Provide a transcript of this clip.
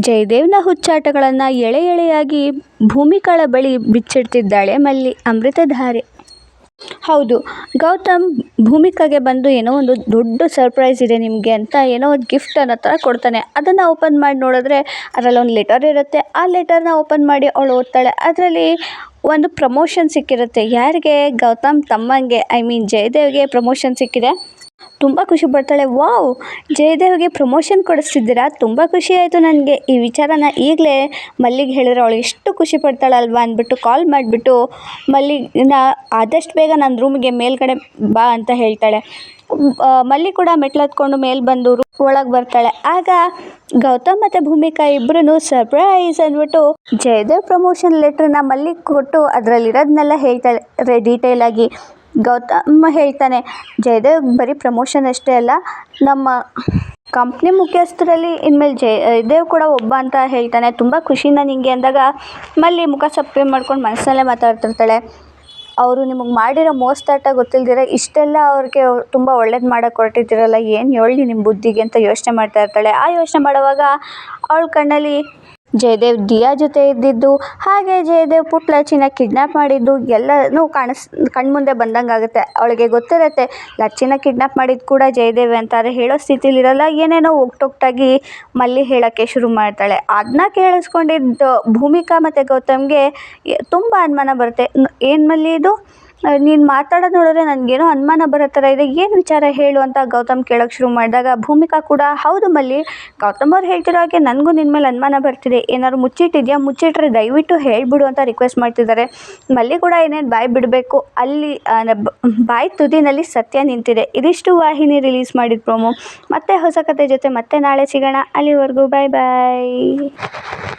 ಜಯದೇವ್ನ ಹುಚ್ಚಾಟಗಳನ್ನು ಎಳೆ ಎಳೆಯಾಗಿ ಭೂಮಿಕಾಳ ಬಳಿ ಬಿಚ್ಚಿಡ್ತಿದ್ದಾಳೆ ಮಲ್ಲಿ ಅಮೃತಧಾರೆ. ಹೌದು, ಗೌತಮ್ ಭೂಮಿಕಾಗೆ ಬಂದು ಏನೋ ಒಂದು ದೊಡ್ಡ ಸರ್ಪ್ರೈಸ್ ಇದೆ ನಿಮಗೆ ಅಂತ ಏನೋ ಒಂದು ಗಿಫ್ಟ್ ಅನ್ನೋ ಥರ ಕೊಡ್ತಾನೆ. ಅದನ್ನು ಓಪನ್ ಮಾಡಿ ನೋಡಿದ್ರೆ ಅದರಲ್ಲಿ ಒಂದು ಲೆಟರ್ ಇರುತ್ತೆ. ಆ ಲೆಟರ್ನ ಓಪನ್ ಮಾಡಿ ಅವಳು ಓದ್ತಾಳೆ. ಅದರಲ್ಲಿ ಒಂದು ಪ್ರಮೋಷನ್ ಸಿಕ್ಕಿರುತ್ತೆ. ಯಾರಿಗೆ? ಗೌತಮ್ ತಮ್ಮಂಗೆ ಐ ಮೀನ್ ಜಯದೇವ್ಗೆ ಪ್ರಮೋಷನ್ ಸಿಕ್ಕಿದೆ. ತುಂಬ ಖುಷಿ ಪಡ್ತಾಳೆ. ವಾವ್, ಜಯದೇವ್ಗೆ ಪ್ರಮೋಷನ್ ಕೊಡಿಸ್ತಿದ್ದೀರಾ? ತುಂಬ ಖುಷಿ ಆಯಿತು ನನಗೆ. ಈ ವಿಚಾರನ ಈಗಲೇ ಮಲ್ಲಿಗೆ ಹೇಳಿದ್ರೆ ಅವಳು ಎಷ್ಟು ಖುಷಿ ಪಡ್ತಾಳಲ್ವಾ ಅಂದ್ಬಿಟ್ಟು ಕಾಲ್ ಮಾಡಿಬಿಟ್ಟು ಮಲ್ಲಿಗೆನ ಆದಷ್ಟು ಬೇಗ ನನ್ನ ರೂಮಿಗೆ ಮೇಲ್ಗಡೆ ಬಾ ಅಂತ ಹೇಳ್ತಾಳೆ. ಮಲ್ಲಿ ಕೂಡ ಮೆಟ್ಲತ್ಕೊಂಡು ಮೇಲೆ ಬಂದು ಒಳಗೆ ಬರ್ತಾಳೆ. ಆಗ ಗೌತಮ್ ಮತ್ತು ಭೂಮಿಕಾ ಇಬ್ಬರೂ ಸರ್ಪ್ರೈಸ್ ಅಂದ್ಬಿಟ್ಟು ಜಯದೇವ್ ಪ್ರಮೋಷನ್ ಲೆಟ್ರನ್ನ ಮಲ್ಲಿಗೆ ಕೊಟ್ಟು ಅದರಲ್ಲಿರೋದನ್ನೆಲ್ಲ ಹೇಳ್ತಾಳೆ. ಡೀಟೇಲಾಗಿ ಗೌತಮ್ ಹೇಳ್ತಾನೆ, ಜಯದೇವ್ ಬರೀ ಪ್ರಮೋಷನ್ ಅಷ್ಟೇ ಅಲ್ಲ, ನಮ್ಮ ಕಂಪ್ನಿ ಮುಖ್ಯಸ್ಥರಲ್ಲಿ ಇನ್ಮೇಲೆ ಜಯದೇವ್ ಕೂಡ ಒಬ್ಬ ಅಂತ ಹೇಳ್ತಾನೆ. ತುಂಬ ಖುಷಿಯಿಂದ ನಿಂಗೆ ಅಂದಾಗ ಮಲ್ಲಿ ಮುಖ ಸಪ್ಪೆ ಮಾಡ್ಕೊಂಡು ಮನಸ್ಸಲ್ಲೇ ಮಾತಾಡ್ತಿರ್ತಾಳೆ. ಅವರು ನಿಮಗೆ ಮಾಡಿರೋ ಮೋಸ್ತಾಟ ಗೊತ್ತಿಲ್ದಿರ ಇಷ್ಟೆಲ್ಲ ಅವ್ರಿಗೆ ತುಂಬ ಒಳ್ಳೇದು ಮಾಡೋಕೆ ಹೊರಟಿದ್ದೀರಲ್ಲ, ಏನು ಹೇಳಿ ನಿಮ್ಮ ಬುದ್ಧಿಗೆ? ಅಂತ ಯೋಚನೆ ಮಾಡ್ತಾ ಇರ್ತಾಳೆ. ಆ ಯೋಚನೆ ಮಾಡುವಾಗ ಅವಳ ಕಣ್ಣಲ್ಲಿ ಜಯದೇವ್ ದಿಯಾ ಜೊತೆ ಇದ್ದಿದ್ದು, ಹಾಗೆ ಜಯದೇವ್ ಪುಟ್ಲಚ್ಚಿನ ಕಿಡ್ನಾಪ್ ಮಾಡಿದ್ದು, ಎಲ್ಲನೂ ಕಾಣಿಸ್, ಕಣ್ಮುಂದೆ ಬಂದಂಗೆ ಆಗುತ್ತೆ ಅವಳಿಗೆ ಗೊತ್ತಿರುತ್ತೆ, ಲಚ್ಚಿನ ಕಿಡ್ನಾಪ್ ಮಾಡಿದ್ದು ಕೂಡ ಜಯದೇವ್ ಅಂತಾರೆ. ಹೇಳೋ ಸ್ಥಿತಿಲಿರಲ್ಲ, ಏನೇನೋ ಒಗ್ಟೊಗ್ಟಾಗಿ ಮಲ್ಲಿ ಹೇಳೋಕ್ಕೆ ಶುರು ಮಾಡ್ತಾಳೆ. ಅದನ್ನ ಕೇಳಿಸ್ಕೊಂಡಿದ್ದು ಭೂಮಿಕಾ ಮತ್ತು ಗೌತಮ್ಗೆ ತುಂಬ ಅನುಮಾನ ಬರುತ್ತೆ. ಏನು ಮಲ್ಲಿ ಇದು? ನೀನು ಮಾತಾಡೋದು ನೋಡಿದ್ರೆ ನನಗೇನೋ ಅನುಮಾನ ಬರೋ ಥರ ಇದೆ. ಏನು ವಿಚಾರ ಹೇಳು ಅಂತ ಗೌತಮ್ ಕೇಳೋಕ್ಕೆ ಶುರು ಮಾಡಿದಾಗ, ಭೂಮಿಕಾ ಕೂಡ, ಹೌದು ಮಲ್ಲಿ, ಗೌತಮ್ ಅವ್ರು ಹೇಳ್ತಿರೋ ಹಾಗೆ ನನಗೂ ನಿನ್ನ ಮೇಲೆ ಅನುಮಾನ ಬರ್ತಿದೆ. ಏನಾದ್ರು ಮುಚ್ಚಿಟ್ಟಿದ್ಯಾ? ಮುಚ್ಚಿಟ್ರೆ ದಯವಿಟ್ಟು ಹೇಳಿಬಿಡು ಅಂತ ರಿಕ್ವೆಸ್ಟ್ ಮಾಡ್ತಿದ್ದಾರೆ. ಮಲ್ಲಿ ಕೂಡ ಏನೇನು ಬಾಯಿ ಬಿಡಬೇಕು, ಅಲ್ಲಿ ಬಾಯಿ ತುದಿನಲ್ಲಿ ಸತ್ಯ ನಿಂತಿದೆ. ಇದಿಷ್ಟು ವಾಹಿನಿ ರಿಲೀಸ್ ಮಾಡಿದ ಪ್ರೋಮೋ ಮತ್ತೆ ಹೊಸ ಕತೆ ಜೊತೆ ಮತ್ತೆ ನಾಳೆ ಸಿಗೋಣ. ಅಲ್ಲಿವರೆಗೂ ಬಾಯ್ ಬಾಯ್